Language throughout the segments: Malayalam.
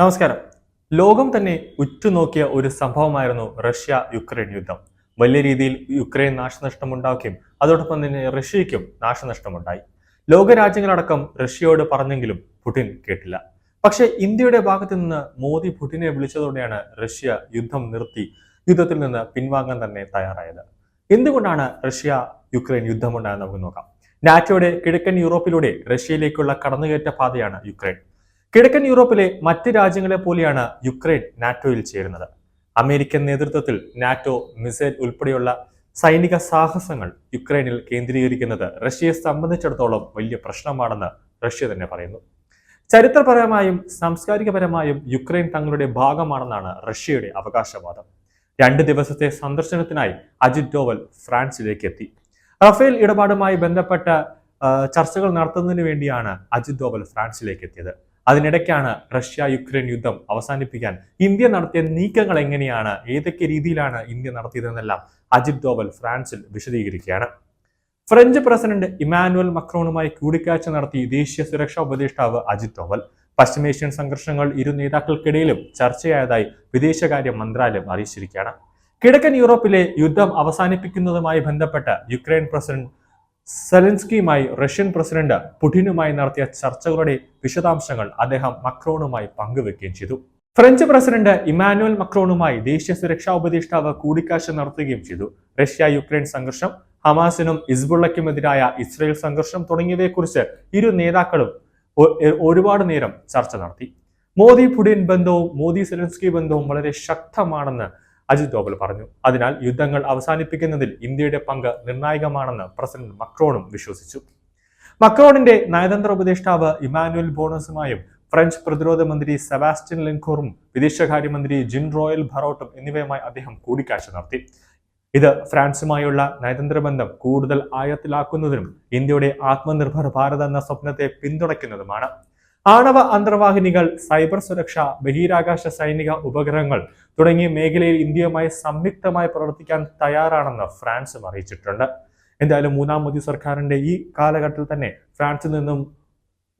നമസ്കാരം. ലോകം തന്നെ ഉറ്റുനോക്കിയ ഒരു സംഭവമായിരുന്നു റഷ്യ യുക്രൈൻ യുദ്ധം. വലിയ രീതിയിൽ യുക്രൈൻ നാശനഷ്ടമുണ്ടാക്കുകയും അതോടൊപ്പം തന്നെ റഷ്യയ്ക്കും നാശനഷ്ടമുണ്ടായി. ലോകരാജ്യങ്ങളടക്കം റഷ്യയോട് പറഞ്ഞെങ്കിലും പുടിൻ കേട്ടില്ല. പക്ഷെ ഇന്ത്യയുടെ ഭാഗത്തു നിന്ന് മോദി പുടിനെ വിളിച്ചതോടെയാണ് റഷ്യ യുദ്ധം നിർത്തി യുദ്ധത്തിൽ നിന്ന് പിൻവാങ്ങാൻ തന്നെ തയ്യാറായത്. എന്തുകൊണ്ടാണ് റഷ്യ യുക്രൈൻ യുദ്ധമുണ്ടായെന്ന് നമുക്ക് നോക്കാം. നാറ്റോയുടെ കിഴക്കൻ യൂറോപ്പിലൂടെ റഷ്യയിലേക്കുള്ള കടന്നുകയറ്റ പാതയാണ് യുക്രൈൻ. കിഴക്കൻ യൂറോപ്പിലെ മറ്റ് രാജ്യങ്ങളെ പോലെയാണ് യുക്രൈൻ നാറ്റോയിൽ ചേരുന്നത്. അമേരിക്കൻ നേതൃത്വത്തിൽ നാറ്റോ മിസൈൽ ഉൾപ്പെടെയുള്ള സൈനിക സാഹസങ്ങൾ യുക്രൈനിൽ കേന്ദ്രീകരിക്കുന്നത് റഷ്യയെ സംബന്ധിച്ചിടത്തോളം വലിയ പ്രശ്നമാണെന്ന് റഷ്യ തന്നെ പറയുന്നു. ചരിത്രപരമായും സാംസ്കാരികപരമായും യുക്രൈൻ തങ്ങളുടെ ഭാഗമാണെന്നാണ് റഷ്യയുടെ അവകാശവാദം. രണ്ട് ദിവസത്തെ സന്ദർശനത്തിനായി അജിത് ഡോവൽ ഫ്രാൻസിലേക്ക് എത്തി. റഫേൽ ഇടപാടുമായി ബന്ധപ്പെട്ട ചർച്ചകൾ നടത്തുന്നതിന് വേണ്ടിയാണ് അജിത് ഡോവൽ ഫ്രാൻസിലേക്ക് എത്തിയത്. അതിനിടയ്ക്കാണ് റഷ്യ യുക്രൈൻ യുദ്ധം അവസാനിപ്പിക്കാൻ ഇന്ത്യ നടത്തിയ നീക്കങ്ങൾ എങ്ങനെയാണ്? ഏതൊക്കെ രീതിയിലാണ് ഇന്ത്യ നടത്തിയതെന്നെല്ലാം അജിത് ഡോവൽ ഫ്രാൻസിൽ വിശദീകരിക്കുകയാണ്. ഫ്രഞ്ച് പ്രസിഡന്റ് ഇമാനുവൽ മക്രോണുമായി കൂടിക്കാഴ്ച നടത്തി ദേശീയ സുരക്ഷാ ഉപദേഷ്ടാവ് അജിത് ഡോവൽ. പശ്ചിമേഷ്യൻ സംഘർഷങ്ങൾ ഇരു നേതാക്കൾക്കിടയിലും ചർച്ചയായതായി വിദേശകാര്യ മന്ത്രാലയം അറിയിച്ചിരിക്കുകയാണ്. കിഴക്കൻ യൂറോപ്പിലെ യുദ്ധം അവസാനിപ്പിക്കുന്നതുമായി ബന്ധപ്പെട്ട് യുക്രൈൻ പ്രസിഡന്റ് സെലൻസ്കിയുമായി റഷ്യൻ പ്രസിഡന്റ് പുടിനുമായി നടത്തിയ ചർച്ചകളുടെ വിശദാംശങ്ങൾ അദ്ദേഹം മക്രോണുമായി പങ്കുവെക്കുകയും ചെയ്തു. ഫ്രഞ്ച് പ്രസിഡന്റ് ഇമാനുവൽ മക്രോണുമായി ദേശീയ സുരക്ഷാ ഉപദേഷ്ടാവ് കൂടിക്കാഴ്ച നടത്തുകയും ചെയ്തു. റഷ്യ യുക്രൈൻ സംഘർഷം ഹമാസിനും ഇസ്ബുള്ളയ്ക്കുമെതിരായ ഇസ്രയേൽ സംഘർഷം തുടങ്ങിയവയെക്കുറിച്ച് ഇരു നേതാക്കളും ഒരുപാട് നേരം ചർച്ച നടത്തി. മോദി പുടിൻ ബന്ധവും മോദി സെലൻസ്കി ബന്ധവും വളരെ ശക്തമാണെന്ന് അജിത് ഡോവൽ പറഞ്ഞു. അതിനാൽ യുദ്ധങ്ങൾ അവസാനിപ്പിക്കുന്നതിൽ ഇന്ത്യയുടെ പങ്ക് നിർണായകമാണെന്ന് പ്രസിഡന്റ് മക്രോണും വിശ്വസിച്ചു. മക്രോണിന്റെ നയതന്ത്ര ഉപദേഷ്ടാവ് ഇമാനുവൽ ബോണസുമായും ഫ്രഞ്ച് പ്രതിരോധ മന്ത്രി സെബാസ്റ്റ്യൻ ലെൻകോറും വിദേശകാര്യമന്ത്രി ജിൻ റോയൽ ഭറോട്ടും എന്നിവയുമായി അദ്ദേഹം കൂടിക്കാഴ്ച നടത്തി. ഇത് ഫ്രാൻസുമായുള്ള നയതന്ത്ര ബന്ധം കൂടുതൽ ആഴത്തിലാക്കുന്നതിനും ഇന്ത്യയുടെ ആത്മനിർഭർ ഭാരത് എന്ന സ്വപ്നത്തെ പിന്തുണയ്ക്കുന്നതുമാണ്. ആണവ അന്തർവാഹിനികൾ സൈബർ സുരക്ഷ ബഹിരാകാശ സൈനിക ഉപഗ്രഹങ്ങൾ തുടങ്ങിയ മേഖലയിൽ ഇന്ത്യയുമായി സംയുക്തമായി പ്രവർത്തിക്കാൻ തയ്യാറാണെന്ന് ഫ്രാൻസും അറിയിച്ചിട്ടുണ്ട്. എന്തായാലും മൂന്നാം മോദി സർക്കാരിന്റെ ഈ കാലഘട്ടത്തിൽ തന്നെ ഫ്രാൻസിൽ നിന്നും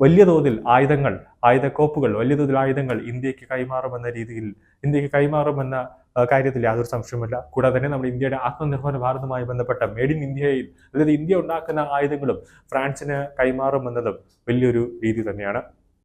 വലിയ തോതിൽ ആയുധങ്ങൾ ആയുധക്കോപ്പുകൾ വലിയ തോതിൽ ആയുധങ്ങൾ ഇന്ത്യയ്ക്ക് കൈമാറുമെന്ന രീതിയിൽ ഇന്ത്യയ്ക്ക് കൈമാറുമെന്ന കാര്യത്തിൽ യാതൊരു സംശയമില്ല കൂടാതെ തന്നെ നമ്മുടെ ഇന്ത്യയുടെ ആത്മനിർഭർ ഭാരതവുമായി ബന്ധപ്പെട്ട മെയ്ഡ് ഇൻ ഇന്ത്യയിൽ അതായത് ഇന്ത്യ ഉണ്ടാക്കുന്ന ആയുധങ്ങളും ഫ്രാൻസിന് കൈമാറുമെന്നതും വലിയൊരു രീതി തന്നെയാണ്.